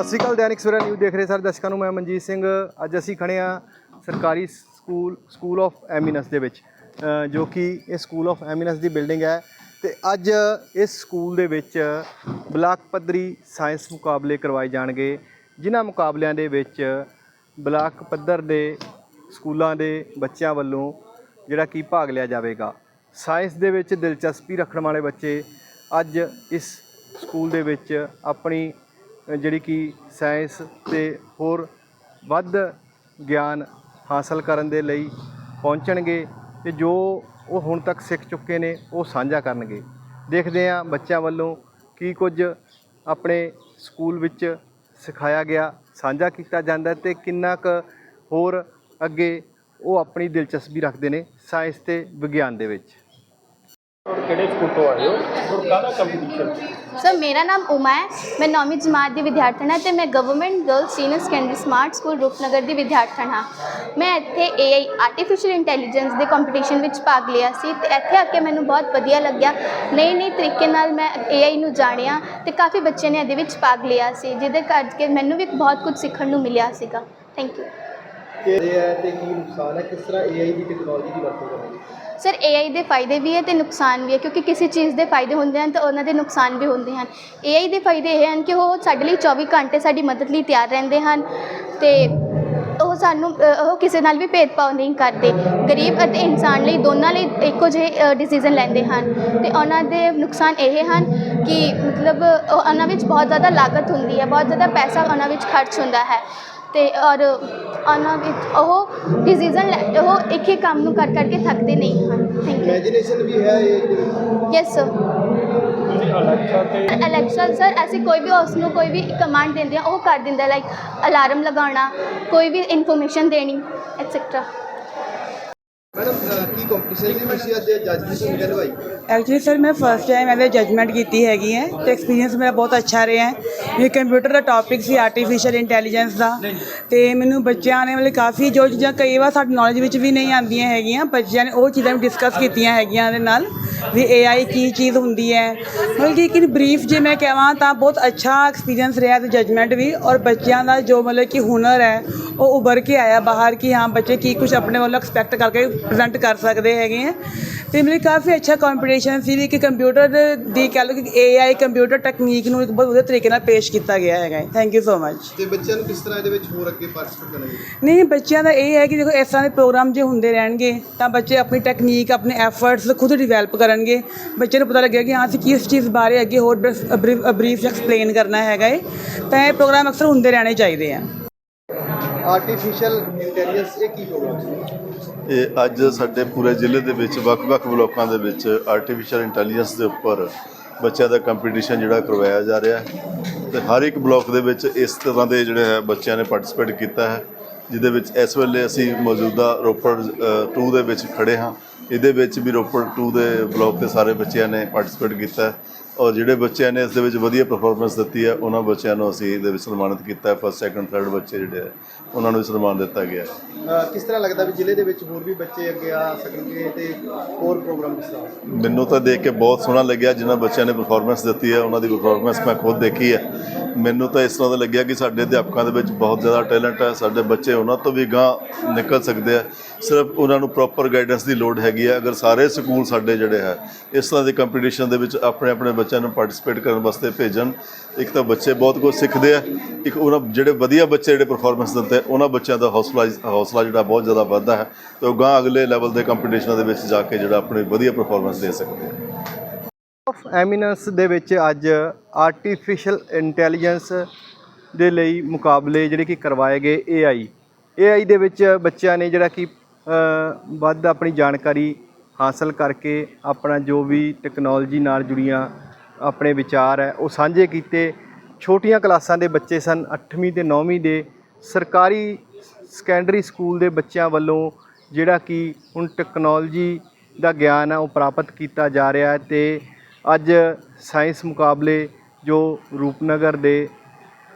ਸਤਿ ਸ਼੍ਰੀ ਅਕਾਲ, ਦੈਨਿਕ ਸਵੇਰਾ ਨਿਊਜ਼ ਦੇਖ ਰਹੇ ਸਾਰੇ ਦਰਸ਼ਕਾਂ ਨੂੰ। ਮੈਂ ਮਨਜੀਤ ਸਿੰਘ, ਅੱਜ ਅਸੀਂ ਖੜੇ ਆ ਸਰਕਾਰੀ ਸਕੂਲ ਸਕੂਲ ਆਫ ਐਮਿਨਸ ਦੇ ਵਿੱਚ ਜੋ ਕਿ ਇਹ ਸਕੂਲ ਆਫ ਐਮਿਨਸ ਦੀ ਬਿਲਡਿੰਗ ਹੈ। ਤੇ ਅੱਜ ਇਸ ਸਕੂਲ ਦੇ ਵਿੱਚ ਬਲਾਕ ਪੱਧਰੀ ਸਾਇੰਸ ਮੁਕਾਬਲੇ ਕਰਵਾਏ ਜਾਣਗੇ। ਜਿਨ੍ਹਾਂ ਮੁਕਾਬਲਿਆਂ ਦੇ ਵਿੱਚ ਬਲਾਕ ਪੱਧਰ ਦੇ ਸਕੂਲਾਂ ਦੇ ਬੱਚਿਆਂ ਵੱਲੋਂ ਜਿਹੜਾ ਕਿ ਭਾਗ ਲਿਆ ਜਾਵੇਗਾ। ਸਾਇੰਸ ਦੇ ਵਿੱਚ ਦਿਲਚਸਪੀ ਰੱਖਣ ਵਾਲੇ ਬੱਚੇ ਅੱਜ ਇਸ ਸਕੂਲ ਦੇ ਵਿੱਚ ਆਪਣੀ ਜਿਹੜੀ ਕਿ ਸਾਇੰਸ ਤੇ ਹੋਰ ਵੱਧ ਗਿਆਨ ਹਾਸਲ ਕਰਨ ਦੇ ਲਈ ਪਹੁੰਚਣਗੇ ਤੇ ਜੋ ਉਹ ਹੁਣ ਤੱਕ ਸਿੱਖ ਚੁੱਕੇ ਨੇ, ਉਹ ਸਾਂਝਾ ਕਰਨਗੇ। ਦੇਖਦੇ ਹਾਂ ਬੱਚਿਆਂ ਵੱਲੋਂ ਕੀ ਕੁਝ ਆਪਣੇ ਸਕੂਲ ਵਿੱਚ ਸਿਖਾਇਆ ਗਿਆ, ਸਾਂਝਾ ਕੀਤਾ ਜਾਂਦਾ ਤੇ ਕਿੰਨਾ ਕੁ ਹੋਰ ਅੱਗੇ ਉਹ ਆਪਣੀ ਦਿਲਚਸਪੀ ਰੱਖਦੇ ਨੇ ਸਾਇੰਸ ਤੇ ਵਿਗਿਆਨ ਦੇ ਵਿੱਚ। ਕਿਹੜੇ ਸਕੂਲ ਤੋਂ ਆਏ ਹੋ? ਔਰ ਕਾਹਦਾ ਕੰਪੀਟੀਸ਼ਨ ਸਰ ਮੇਰਾ ਨਾਮ ਉਮਾ ਹੈ। ਮੈਂ ਨੌਵੀਂ ਜਮਾਤ ਦੀ ਵਿਦਿਆਰਥਣ ਹਾਂ ਤੇ ਮੈਂ government girls senior secondary smart school Rupnagar ਦੀ ਵਿਦਿਆਰਥਣ ਹਾਂ। ਮੈਂ ਇੱਥੇ AI ਆਰਟੀਫੀਸ਼ੀਅਲ ਇੰਟੈਲੀਜੈਂਸ ਦੇ ਕੰਪੀਟੀਸ਼ਨ ਵਿੱਚ ਭਾਗ ਲਿਆ ਸੀ ਤੇ ਇੱਥੇ ਆ ਕੇ ਮੈਨੂੰ ਬਹੁਤ ਵਧੀਆ ਲੱਗਿਆ। ਨਈ ਨਈ ਤਰੀਕੇ ਨਾਲ ਮੈਂ AI ਨੂੰ ਜਾਣਿਆ ਤੇ ਕਾਫੀ ਬੱਚਿਆਂ ਨੇ ਇਹਦੇ ਵਿੱਚ ਭਾਗ ਲਿਆ ਸੀ, ਜਿਹਦੇ ਕਰਕੇ ਮੈਨੂੰ ਵੀ ਬਹੁਤ ਕੁਝ ਸਿੱਖਣ ਨੂੰ ਮਿਲਿਆ ਸੀਗਾ। ਥੈਂਕ ਯੂ ਕਿਹੜੇ ਹੈ ਤੇ ਕੀ ਨੁਕਸਾਨ ਹੈ ਕਿਸ ਤਰ੍ਹਾਂ AI ਦੀ ਟੈਕਨੋਲੋਜੀ ਦੀ ਵਰਤੋਂ ਕਰਨੀ ਸਰ AI ਦੇ ਫਾਇਦੇ ਵੀ ਹੈ ਤੇ ਨੁਕਸਾਨ ਵੀ ਹੈ ਕਿਉਂਕਿ ਕਿਸੇ ਚੀਜ਼ ਦੇ ਫਾਇਦੇ ਹੁੰਦੇ ਹਨ ਤਾਂ ਉਹਨਾਂ ਦੇ ਨੁਕਸਾਨ ਵੀ ਹੁੰਦੇ ਹਨ। AI ਦੇ ਫਾਇਦੇ ਇਹ ਹਨ ਕਿ ਉਹ ਸਾਡੇ ਲਈ 24 ਘੰਟੇ ਸਾਡੀ ਮਦਦ ਲਈ ਤਿਆਰ ਰਹਿੰਦੇ ਹਨ ਤੇ ਉਹ ਸਾਨੂੰ ਅ, ਉਹ ਕਿਸੇ ਨਾਲ ਵੀ ਭੇਦਭਾਵ ਨਹੀਂ ਕਰਦੇ। ਗਰੀਬ ਅਤੇ ਇਨਸਾਨ ਲਈ ਦੋਨਾਂ ਲਈ ਇੱਕੋ ਜਿਹੇ ਡਿਸੀਜਨ ਲੈਂਦੇ ਹਨ ਤੇ ਉਹਨਾਂ ਦੇ ਨੁਕਸਾਨ ਇਹ ਹਨ ਕਿ ਮਤਲਬ ਉਹ- ਉਹਨਾਂ ਵਿੱਚ ਬਹੁਤ ਜ਼ਿਆਦਾ ਲਾਗਤ ਹੁੰਦੀ ਹੈ ਬਹੁਤ ਜ਼ਿਆਦਾ ਪੈਸਾ ਉਹਨਾਂ ਵਿੱਚ ਖਰਚ ਹੁੰਦਾ ਹੈ। ਤੇ ਔਰ ਉਹਨਾਂ ਵਿੱਚ ਉਹ ਡਿਸੀਜਨ ਉਹ ਇੱਕ ਹੀ ਕੰਮ ਨੂੰ ਕਰ ਕਰਕੇ ਥੱਕਦੇ ਨਹੀਂ ਹਨ। ਥੈਂਕ ਯੂ ਇਮੇਜਿਨੇਸ਼ਨ ਵੀ ਹੈ ਇਹ ਯੈਸ ਸਰ ਅਲੈਕਸਾ ਤੇ ਅਲੈਕਸਾ ਸਰ ਅਸੀਂ ਕੋਈ ਵੀ ਉਸ ਨੂੰ ਕੋਈ ਵੀ ਕਮਾਂਡ ਦਿੰਦੇ ਆ ਉਹ ਕਰ ਦਿੰਦਾ ਲਾਈਕ ਅਲਾਰਮ ਲਗਾਉਣਾ ਕੋਈ ਵੀ ਇਨਫੋਰਮੇਸ਼ਨ ਦੇਣੀ ਐਟਸੈਕਟਰਾ ਐਕਚੁਅਲੀ ਸਰ ਮੈਂ ਫਸਟ ਟਾਈਮ ਇਹਦੇ ਜਜਮੈਂਟ ਕੀਤੀ ਹੈਗੀ ਹੈ ਤੇ ਐਕਸਪੀਰੀਅੰਸ ਮੇਰਾ ਬਹੁਤ ਅੱਛਾ ਰਿਹਾ ਹੈ। ਇਹ ਕੰਪਿਊਟਰ ਦਾ ਟੌਪਿਕ ਸੀ ਆਰਟੀਫੀਸ਼ੀਅਲ ਇੰਟੈਲੀਜੈਂਸ ਦਾ ਤੇ ਮੈਨੂੰ ਬੱਚਿਆਂ ਨੇ ਮਤਲਬ ਕਾਫੀ ਜੋ ਚੀਜ਼ਾਂ ਕਈ ਵਾਰ ਸਾਡੀ ਨੌਲੇਜ ਵਿੱਚ ਵੀ ਨਹੀਂ ਆਉਂਦੀਆਂ ਹੈਗੀਆਂ, ਬੱਚਿਆਂ ਨੇ ਉਹ ਚੀਜ਼ਾਂ ਵੀ ਡਿਸਕਸ ਕੀਤੀਆਂ ਹੈਗੀਆਂ ਇਹਦੇ ਨਾਲ। ਵੀ AI ਕੀ ਚੀਜ਼ ਹੁੰਦੀ ਹੈ। ਮਤਲਬ ਕਿ ਇਨ ਬਰੀਫ ਜੇ ਮੈਂ ਕਹਾਂ ਤਾਂ ਬਹੁਤ ਅੱਛਾ ਐਕਸਪੀਰੀਅੰਸ ਰਿਹਾ ਤੇ ਜਜਮੈਂਟ ਵੀ ਔਰ ਬੱਚਿਆਂ ਦਾ ਜੋ ਮਤਲਬ ਕਿ ਹੁਨਰ ਹੈ, ਉਹ ਉੱਭਰ ਕੇ ਆਇਆ ਬਾਹਰ ਕਿ ਹਾਂ ਬੱਚੇ ਕੀ ਕੁਝ ਆਪਣੇ ਵੱਲੋਂ ਐਕਸਪੈਕਟ ਕਰਕੇ ਪ੍ਰੈਜ਼ੈਂਟ ਕਰ ਸਕਦੇ ਹੈਗੇ ਆ। ਤੇ ਮੇਰੇ ਕਾਫੀ ਅੱਛਾ ਕੰਪੀਟੀਸ਼ਨ ਸੀ ਵੀ ਕਿ ਕੰਪਿਊਟਰ ਦੀ ਕਹਿ ਲਓ ਕਿ AI ਕੰਪਿਊਟਰ ਟੈਕਨੀਕ ਨੂੰ ਇੱਕ ਬਹੁਤ ਵਧੀਆ ਤਰੀਕੇ ਨਾਲ ਪੇਸ਼ ਕੀਤਾ ਗਿਆ ਹੈਗਾ ਥੈਂਕ ਯੂ ਸੋ ਮਚ ਤੇ ਬੱਚਿਆਂ ਨੂੰ ਕਿਸ ਤਰ੍ਹਾਂ ਇਹਦੇ ਵਿੱਚ ਹੋਰ ਅੱਗੇ ਪਾਰਟਿਸਿਪੇਟ ਕਰਨਾ ਨਹੀਂ ਬੱਚਿਆਂ ਦਾ ਇਹ ਹੈ ਕਿ ਦੇਖੋ ਇਸ ਤਰ੍ਹਾਂ ਦੇ ਪ੍ਰੋਗਰਾਮ ਜੇ ਹੁੰਦੇ ਰਹਿਣਗੇ ਤਾਂ ਬੱਚੇ ਆਪਣੀ ਟੈਕਨੀਕ ਆਪਣੇ ਐਫਰਟਸ ਖੁਦ ਡਿਵੈਲਪ ਕਰਨਗੇ। ਬੱਚੇ ਨੂੰ ਪਤਾ ਲੱਗੇਗਾ ਕਿ ਹਾਂ ਅਸੀਂ ਕਿਸ ਚੀਜ਼ ਬਾਰੇ ਅੱਗੇ ਹੋਰ ਬਰੀਫ ਐਕਸਪਲੇਨ ਕਰਨਾ ਹੈਗਾ ਹੈ। ਤਾਂ ਇਹ ਪ੍ਰੋਗਰਾਮ ਅਕਸਰ ਹੁੰਦੇ ਰਹਿਣੇ ਚਾਹੀਦੇ ਆ। ਆਰਟੀਫੀਸ਼ੀਅਲ ਇੰਟੈਲੀਜੈਂਸ ਇਹ ਕੀ ਪ੍ਰੋਗਰਾਮ ਇਹ ਅੱਜ ਸਾਡੇ ਪੂਰੇ ਜ਼ਿਲ੍ਹੇ ਦੇ ਵਿੱਚ, ਵੱਖ-ਵੱਖ ਬਲਾਕਾਂ ਦੇ ਵਿੱਚ ਆਰਟੀਫੀਸ਼ੀਅਲ ਇੰਟੈਲੀਜੈਂਸ ਦੇ ਉੱਪਰ ਬੱਚਿਆਂ ਦਾ ਕੰਪੀਟੀਸ਼ਨ ਜਿਹੜਾ ਕਰਵਾਇਆ ਜਾ ਰਿਹਾ ਹੈ। ਤੇ ਹਰ ਇੱਕ ਬਲਾਕ ਦੇ ਵਿੱਚ ਇਸ ਤਰ੍ਹਾਂ ਦੇ ਜਿਹੜੇ ਹੈ ਬੱਚਿਆਂ ਨੇ ਪਾਰਟਿਸਿਪੇਟ ਕੀਤਾ ਹੈ, ਜਿਹਦੇ ਵਿੱਚ ਇਸ ਵੇਲੇ ਅਸੀਂ ਮੌਜੂਦਾ ਰੋਪੜ 2 ਦੇ ਵਿੱਚ ਖੜੇ ਹਾਂ। ਇਹਦੇ ਵਿੱਚ ਵੀ ਰੋਪੜ 2 ਦੇ ਬਲਾਕ ਦੇ ਸਾਰੇ ਬੱਚਿਆਂ ਨੇ ਪਾਰਟਿਸਿਪੇਟ ਕੀਤਾ ਹੈ। ਔਰ ਜਿਹੜੇ ਬੱਚਿਆਂ ਨੇ ਇਸ ਦੇ ਵਿੱਚ ਵਧੀਆ ਪਰਫਾਰਮੈਂਸ ਦਿੱਤੀ ਹੈ ਉਹਨਾਂ ਬੱਚਿਆਂ ਨੂੰ ਅਸੀਂ ਇਹਦੇ ਵਿੱਚ ਸਨਮਾਨਿਤ ਕੀਤਾ ਹੈ। ਫਸਟ ਸੈਕੰਡ ਥਰਡ ਬੱਚੇ ਜਿਹੜੇ ਹੈ ਉਹਨਾਂ ਨੂੰ ਵੀ ਸਨਮਾਨ ਦਿੱਤਾ ਗਿਆ ਹੈ। ਕਿਸ ਤਰ੍ਹਾਂ ਲੱਗਦਾ ਵੀ ਜ਼ਿਲ੍ਹੇ ਦੇ ਵਿੱਚ ਹੋਰ ਵੀ ਬੱਚੇ ਅੱਗੇ ਆ ਸਕਣਗੇ ਤੇ ਹੋਰ ਪ੍ਰੋਗਰਾਮ ਕਿਸ ਤਰ੍ਹਾਂ? ਮੈਨੂੰ ਤਾਂ ਦੇਖ ਕੇ ਬਹੁਤ ਸੋਹਣਾ ਲੱਗਿਆ ਜਿਨ੍ਹਾਂ ਬੱਚਿਆਂ ਨੇ ਪਰਫਾਰਮੈਂਸ ਦਿੱਤੀ ਹੈ ਉਹਨਾਂ ਦੀ ਪਰਫਾਰਮੈਂਸ ਮੈਂ ਖੁਦ ਦੇਖੀ ਹੈ। ਮੈਨੂੰ ਤਾਂ ਇਸ ਤਰ੍ਹਾਂ ਦਾ ਲੱਗਿਆ ਕਿ ਸਾਡੇ ਅਧਿਆਪਕਾਂ ਦੇ ਵਿੱਚ ਬਹੁਤ ਜ਼ਿਆਦਾ ਟੈਲੈਂਟ ਹੈ, ਸਾਡੇ ਬੱਚੇ ਉਹਨਾਂ ਤੋਂ ਵੀ ਗਾਂ ਨਿਕਲ ਸਕਦੇ ਆ। ਸਿਰਫ ਉਹਨਾਂ ਨੂੰ ਪ੍ਰੋਪਰ ਗਾਈਡੈਂਸ ਦੀ ਲੋੜ ਹੈਗੀ ਹੈ ਅਗਰ ਸਾਰੇ ਸਕੂਲ ਸਾਡੇ ਜਿਹੜੇ ਹੈ, ਇਸ ਤਰ੍ਹਾਂ ਦੇ ਕੰਪੀਟੀਸ਼ਨ ਦੇ ਵਿੱਚ ਆਪਣੇ ਆਪਣੇ ਬੱਚਿਆਂ ਨੂੰ ਪਾਰਟਿਸਿਪੇਟ ਕਰਨ ਵਾਸਤੇ ਭੇਜਣ, ਇੱਕ ਤਾਂ ਬੱਚੇ ਬਹੁਤ ਕੁਝ ਸਿੱਖਦੇ ਆ। ਇੱਕ ਉਹਨਾਂ ਜਿਹੜੇ ਵਧੀਆ ਬੱਚੇ ਜਿਹੜੇ ਪਰਫਾਰਮੈਂਸ ਦਿੰਦੇ ਉਹਨਾਂ ਬੱਚਿਆਂ ਦਾ ਹੌਸਲਾ ਹੌਸਲਾ ਜਿਹੜਾ ਬਹੁਤ ਜ਼ਿਆਦਾ ਵੱਧਦਾ ਹੈ ਤੇ ਉਹ ਗਾਂ ਅਗਲੇ ਲੈਵਲ ਦੇ ਕੰਪੀਟੀਸ਼ਨਾਂ ਦੇ ਵਿੱਚ ਜਾ ਕੇ ਜਿਹੜਾ ਆਪਣੀ ਵਧੀਆ ਪਰਫਾਰਮੈਂਸ ਦੇ ਸਕਦੇ ਆ। ਆਫ ਐਮੀਨੈਂਸ ਦੇ ਵਿੱਚ ਅੱਜ ਆਰਟੀਫੀਸ਼ੀਅਲ ਇੰਟੈਲੀਜੈਂਸ ਦੇ ਲਈ ਮੁਕਾਬਲੇ ਜਿਹੜੇ ਕਿ ਕਰਵਾਏ ਗਏ AI AI ਦੇ ਵਿੱਚ ਬੱਚਿਆਂ ਨੇ ਜਿਹੜਾ ਕਿ ਵੱਧ ਆਪਣੀ ਜਾਣਕਾਰੀ ਹਾਸਲ ਕਰਕੇ ਆਪਣਾ ਜੋ ਵੀ ਟੈਕਨੋਲੋਜੀ ਨਾਲ ਜੁੜੀਆਂ ਆਪਣੇ ਵਿਚਾਰ ਹੈ, ਉਹ ਸਾਂਝੇ ਕੀਤੇ। ਛੋਟੀਆਂ ਕਲਾਸਾਂ ਦੇ ਬੱਚੇ ਸਨ 8ਵੀਂ ਤੇ 9ਵੀਂ ਦੇ। ਸਰਕਾਰੀ ਸੈਕੰਡਰੀ ਸਕੂਲ ਦੇ ਬੱਚਿਆਂ ਵੱਲੋਂ ਜਿਹੜਾ ਕਿ ਹੁਣ ਟੈਕਨੋਲੋਜੀ ਦਾ ਗਿਆਨ ਹੈ, ਉਹ ਪ੍ਰਾਪਤ ਕੀਤਾ ਜਾ ਰਿਹਾ ਹੈ ਤੇ ਅੱਜ ਸਾਇੰਸ ਮੁਕਾਬਲੇ ਜੋ ਰੂਪਨਗਰ ਦੇ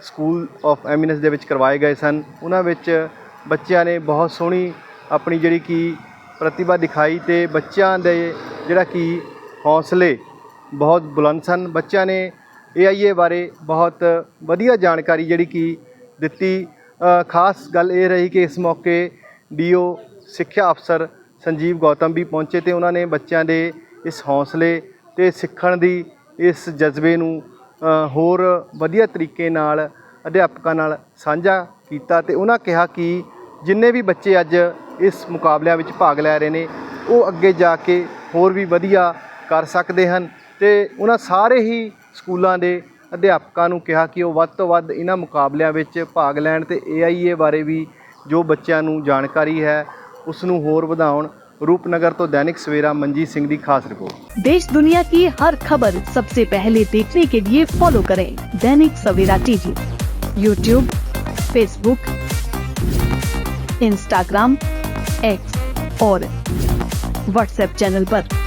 ਸਕੂਲ ਆਫ ਐਮਿਨੈਂਸ ਦੇ ਵਿੱਚ ਕਰਵਾਏ ਗਏ ਸਨ, ਉਹਨਾਂ ਵਿੱਚ ਬੱਚਿਆਂ ਨੇ ਬਹੁਤ ਸੋਹਣੀ ਆਪਣੀ ਜਿਹੜੀ ਕਿ ਪ੍ਰਤਿਭਾ ਦਿਖਾਈ ਤੇ ਬੱਚਿਆਂ ਦੇ ਜਿਹੜਾ ਕਿ ਹੌਸਲੇ ਬਹੁਤ ਬੁਲੰਦ ਸਨ। ਬੱਚਿਆਂ ਨੇ AIA ਬਾਰੇ ਬਹੁਤ ਵਧੀਆ ਜਾਣਕਾਰੀ ਜਿਹੜੀ ਕਿ ਦਿੱਤੀ। ਖਾਸ ਗੱਲ ਇਹ ਰਹੀ ਕਿ ਇਸ ਮੌਕੇ ਡੀਓ ਸਿੱਖਿਆ ਅਫਸਰ ਸੰਜੀਵ ਗੌਤਮ ਵੀ ਪਹੁੰਚੇ ਤੇ ਉਹਨਾਂ ਨੇ ਬੱਚਿਆਂ ਦੇ ਇਸ ਹੌਸਲੇ ਅਤੇ ਸਿੱਖਣ ਦੀ ਇਸ ਜਜ਼ਬੇ ਨੂੰ ਹੋਰ ਵਧੀਆ ਤਰੀਕੇ ਨਾਲ, ਅਧਿਆਪਕਾਂ ਨਾਲ ਸਾਂਝਾ ਕੀਤਾ ਅਤੇ ਉਹਨਾਂ ਕਿਹਾ ਕਿ ਜਿੰਨੇ ਵੀ ਬੱਚੇ ਅੱਜ ਇਸ ਮੁਕਾਬਲਿਆਂ ਵਿੱਚ ਭਾਗ ਲੈ ਰਹੇ ਨੇ, ਉਹ ਅੱਗੇ ਜਾ ਕੇ ਹੋਰ ਵੀ ਵਧੀਆ ਕਰ ਸਕਦੇ ਹਨ ਅਤੇ ਉਹਨਾਂ ਸਾਰੇ ਹੀ ਸਕੂਲਾਂ ਦੇ ਅਧਿਆਪਕਾਂ ਨੂੰ ਕਿਹਾ ਕਿ ਉਹ ਵੱਧ ਤੋਂ ਵੱਧ ਇਹਨਾਂ ਮੁਕਾਬਲਿਆਂ ਵਿੱਚ ਭਾਗ ਲੈਣ ਅਤੇ ਏ ਆਈ ਏ ਬਾਰੇ ਵੀ ਜੋ ਬੱਚਿਆਂ ਨੂੰ ਜਾਣਕਾਰੀ ਹੈ, ਉਸ ਨੂੰ ਹੋਰ ਵਧਾਉਣ रूपनगर तो दैनिक सवेरा मंजीत सिंह की खास रिपोर्ट देश दुनिया की हर खबर सबसे पहले देखने के लिए फॉलो करें Dainik Savera TV YouTube Facebook Instagram X और व्हाट्सएप चैनल पर।